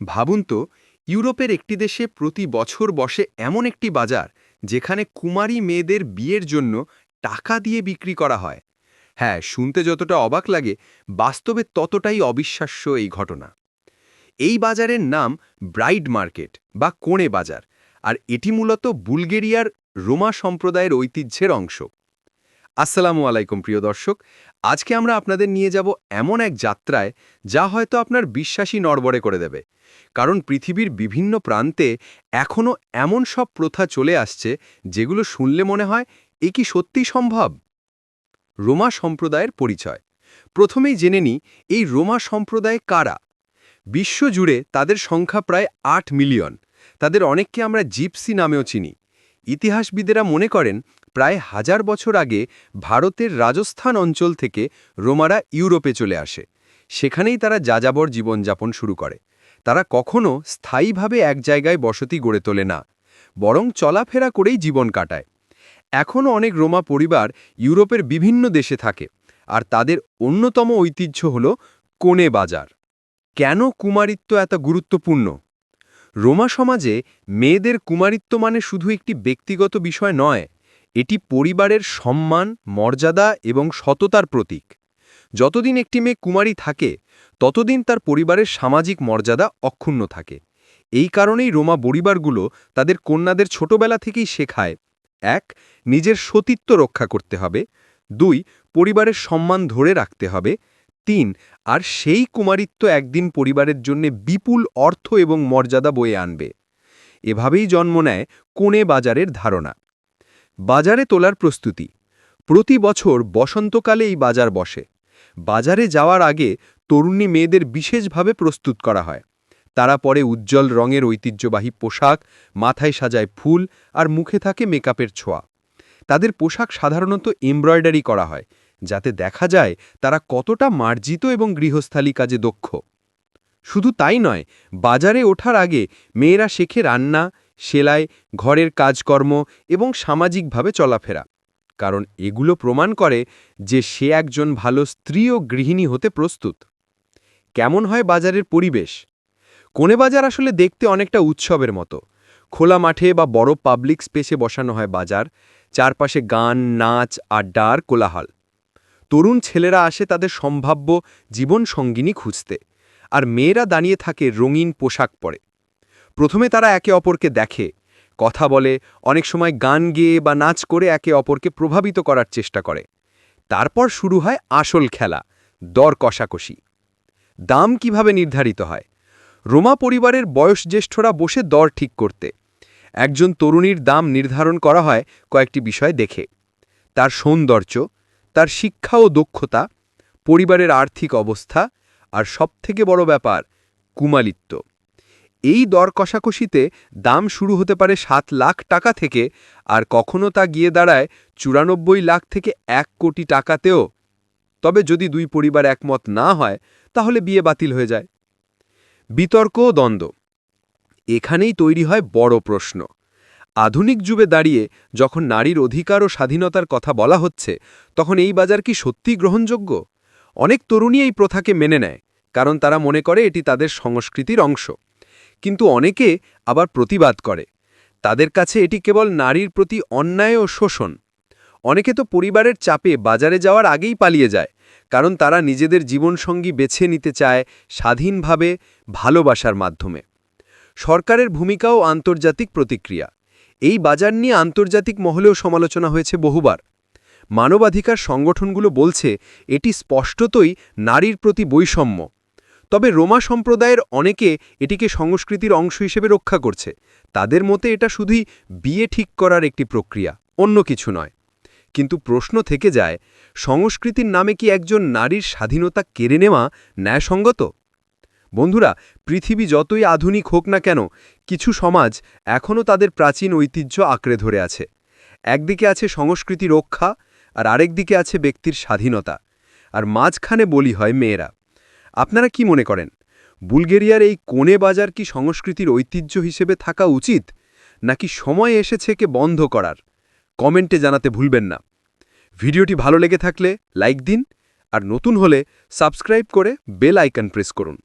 ভাবুন তো, ইউরোপের একটি দেশে প্রতি বছর বসে এমন একটি বাজার যেখানে কুমারী মেয়েদের বিয়ের জন্য টাকা দিয়ে বিক্রি করা হয়। হ্যাঁ শুনতে যতটা অবাক লাগে, বাস্তবে ততটাই অবিশ্বাস্য এই ঘটনা। এই বাজারের নাম ব্রাইড মার্কেট বা কোণে বাজার, আর এটি মূলত বুলগেরিয়ার রোমা সম্প্রদায়ের ঐতিহ্যের অংশ। আসসালামু আলাইকুম, প্রিয় দর্শক। আজকে আমরা আপনাদের নিয়ে যাব এমন এক যাত্রায় যা হয়তো আপনার বিশ্বাসী নড়বড়ে করে দেবে। কারণ পৃথিবীর বিভিন্ন প্রান্তে এখনও এমন সব প্রথা চলে আসছে যেগুলো শুনলে মনে হয়, এ কি সত্যি সম্ভব? রোমা সম্প্রদায়ের পরিচয়। প্রথমেই জেনে নিই, এই রোমা সম্প্রদায় কারা? বিশ্বজুড়ে তাদের সংখ্যা প্রায় আট মিলিয়ন। তাদের অনেককে আমরা জিপসি নামেও চিনি। ইতিহাসবিদেরা মনে করেন প্রায় হাজার বছর আগে ভারতের রাজস্থান অঞ্চল থেকে রোমারা ইউরোপে চলে আসে। সেখানেই তারা যাযাবর জীবনযাপন শুরু করে। তারা কখনও স্থায়ীভাবে এক জায়গায় বসতি গড়ে তোলে না, বরং চলাফেরা করেই জীবন কাটায়। এখনও অনেক রোমা পরিবার ইউরোপের বিভিন্ন দেশে থাকে, আর তাদের অন্যতম ঐতিহ্য হল কোণে বাজার। কেন কুমারিত্ব এত গুরুত্বপূর্ণ? রোমা সমাজে মেয়েদের কুমারিত্ব মানে শুধু একটি ব্যক্তিগত বিষয় নয় এটি পরিবারের সম্মান, মর্যাদা এবং সততার প্রতীক। যতদিন একটি মেয়ে কুমারী থাকে, ততদিন তার পরিবারের সামাজিক মর্যাদা অক্ষুণ্ণ থাকে। এই কারণেই রোমা পরিবারগুলো তাদের কন্যাদের ছোটবেলা থেকেই শেখায়। এক, নিজের সতীত্ব রক্ষা করতে হবে। দুই, পরিবারের সম্মান ধরে রাখতে হবে। তিন, আর সেই কুমারিত্ব একদিন পরিবারের জন্য বিপুল অর্থ এবং মর্যাদা বয়ে আনবে। এভাবেই জন্ম নেয় কোণে বাজারের ধারণা। বাজারে তোলার প্রস্তুতি। প্রতি বছর বসন্তকালে এই বাজার বসে। বাজারে যাওয়ার আগে তরুণী মেয়েদের বিশেষভাবে প্রস্তুত করা হয়। তারা পরে উজ্জ্বল রঙের ঐতিহ্যবাহী পোশাক, মাথায় সাজায় ফুল আর মুখে থাকে মেকআপের ছোঁয়া। তাদের পোশাক সাধারণত এমব্রয়ডারি করা হয়, যাতে দেখা যায় তারা কতটা মার্জিত এবং গৃহস্থালী কাজে দক্ষ। শুধু তাই নয়, বাজারে ওঠার আগে মেয়েরা শেখে রান্না সেলাই, ঘরের কাজকর্ম এবং সামাজিকভাবে চলাফেরা। কারণ এগুলো প্রমাণ করে যে সে একজন ভালো স্ত্রী ও গৃহিণী হতে প্রস্তুত। কেমন হয় বাজারের পরিবেশ? কোণে বাজার আসলে দেখতে অনেকটা উৎসবের মতো। খোলা মাঠে বা বড় পাবলিক স্পেসে বসানো হয় বাজার, চারপাশে গান, নাচ, আড্ডা আর কোলাহল। তরুণ ছেলেরা আসে তাদের সম্ভাব্য জীবনসঙ্গিনী খুঁজতে। আর মেয়েরা দাঁড়িয়ে থাকে রঙিন পোশাক পরে। প্রথমে তারা একে অপরকে দেখে, কথা বলে, অনেক সময় গান গেয়ে বা নাচ করে একে অপরকে প্রভাবিত করার চেষ্টা করে। তারপর শুরু হয় আসল খেলা, দর কষাকষি। দাম কীভাবে নির্ধারিত হয়? রোমা পরিবারের বয়সজ্যেষ্ঠরা বসে দর ঠিক করতে। একজন তরুণীর দাম নির্ধারণ করা হয় কয়েকটি বিষয় দেখে। তার সৌন্দর্য, তার শিক্ষা ও দক্ষতা, পরিবারের আর্থিক অবস্থা, আর সবথেকে বড় ব্যাপার, কুমালিত্ব। এই দর কষাকষিতে দাম শুরু হতে পারে সাত লাখ টাকা থেকে, আর কখনো তা গিয়ে দাঁড়ায় চুরানব্বই লাখ থেকে এক কোটি টাকাতেও। তবে যদি দুই পরিবার একমত না হয়, তাহলে বিয়ে বাতিল হয়ে যায়। বিতর্ক ও দ্বন্দ্ব। এখানেই তৈরি হয় বড় প্রশ্ন। আধুনিক যুগে দাঁড়িয়ে যখন নারীর অধিকার ও স্বাধীনতার কথা বলা হচ্ছে, তখন এই বাজার কি সত্যি গ্রহণযোগ্য? অনেক তরুণী এই প্রথাকে মেনে নেয়, কারণ তারা মনে করে এটি তাদের সংস্কৃতির অংশ। কিন্তু অনেকে আবার প্রতিবাদ করে। তাদের কাছে এটি কেবল নারীর প্রতি অন্যায় ও শোষণ। অনেকে তো পরিবারের চাপে বাজারে যাওয়ার আগেই পালিয়ে যায়, কারণ তারা নিজেদের জীবনসঙ্গী বেছে নিতে চায় স্বাধীনভাবে, ভালোবাসার মাধ্যমে। সরকারের ভূমিকাও আন্তর্জাতিক প্রতিক্রিয়া। এই বাজার নিয়ে আন্তর্জাতিক মহলেও সমালোচনা হয়েছে বহুবার। মানবাধিকার সংগঠনগুলো বলছে, এটি স্পষ্টতই নারীর প্রতি বৈষম্য। তবে রোমা সম্প্রদায়ের অনেকে এটিকে সংস্কৃতির অংশ হিসেবে রক্ষা করছে। তাদের মতে এটা শুধুই বিয়ে ঠিক করার একটি প্রক্রিয়া, অন্য কিছু নয়। কিন্তু প্রশ্ন থেকে যায়, সংস্কৃতির নামে কি একজন নারীর স্বাধীনতা কেড়ে নেওয়া ন্যায়সঙ্গত? বন্ধুরা, পৃথিবী যতই আধুনিক হোক না কেন, কিছু সমাজ এখনও তাদের প্রাচীন ঐতিহ্য আঁকড়ে ধরে আছে। একদিকে আছে সংস্কৃতি রক্ষা, আর আরেকদিকে আছে ব্যক্তির স্বাধীনতা। আর মাঝখানে বলি হয় মেয়েরা। আপনারা কি মনে করেন, বুলগেরিয়ার এই কোণে বাজার কি সংস্কৃতির ঐতিহ্য হিসেবে থাকা উচিত, নাকি সময় এসেছে কে বন্ধ করার? কমেন্টে জানাতে ভুলবেন না। ভিডিওটি ভালো লেগে থাকলে লাইক দিন, আর নতুন হলে সাবস্ক্রাইব করে বেল আইকন প্রেস করুন।